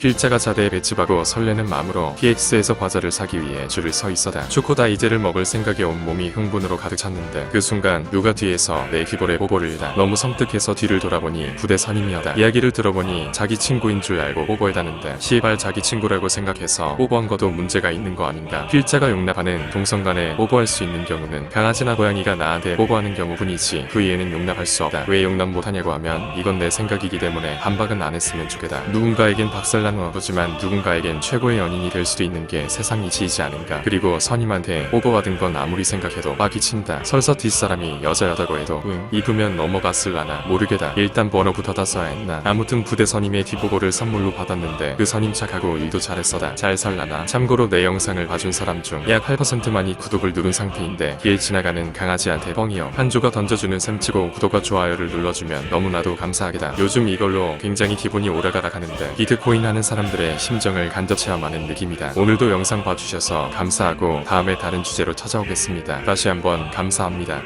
필자가 자대에 배치하고 설레는 마음으로 PX에서 과자를 사기 위해 줄을 서 있었다. 초코다이제를 먹을 생각에 온 몸이 흥분으로 가득 찼는데 그 순간 누가 뒤에서 내 귀볼에 뽀뽀를 다 너무 섬뜩해서 뒤를 돌아보니 부대 선임이었다. 이야기를 들어보니 자기 친구인 줄 알고 뽀뽀했다는데 시발 자기 친구라고 생각해서 뽀뽀한 것도 문제가 있는 거 아닌가. 필자가 용납하는 동성 간에 뽀뽀할 수 있는 경우는 강아지나 고양이가 나한테 뽀뽀하는 경우뿐이지 그 이해는 용납할 수 없다. 왜 용납 못하냐고 하면 이건 내 생각이기 때문에 반박은 안 했으면 좋겠다. 누군가에겐 박살 난 와보지만 누군가에겐 최고의 연인이 될 수도 있는 게 세상이 지지 않은가. 그리고 선임한테 뽀뽀받은 건 아무리 생각해도 빡이 친다. 설사 뒷사람이 여자였다고 해도 응 입으면 넘어갔을라나 모르겠다. 일단 번호부터 다 써야 했나. 아무튼 부대 선임의 뒷보고를 선물로 받았는데 그 선임 착하고 일도 잘했어다. 잘 살라나. 참고로 내 영상을 봐준 사람 중 약 8%만이 구독을 누른 상태인데 길 지나가는 강아지한테 뻥이요. 한 조각 던져주는 셈 치고 구독과 좋아요를 눌러주면 너무나도 감사하겠다. 요즘 이걸로 굉장히 기분이 오라가락 하는데 비트코인 하는 사람들의 심정을 간접 체험하는 느낌이다. 오늘도 영상 봐주셔서 감사하고 다음에 다른 주제로 찾아오겠습니다. 다시 한번 감사합니다.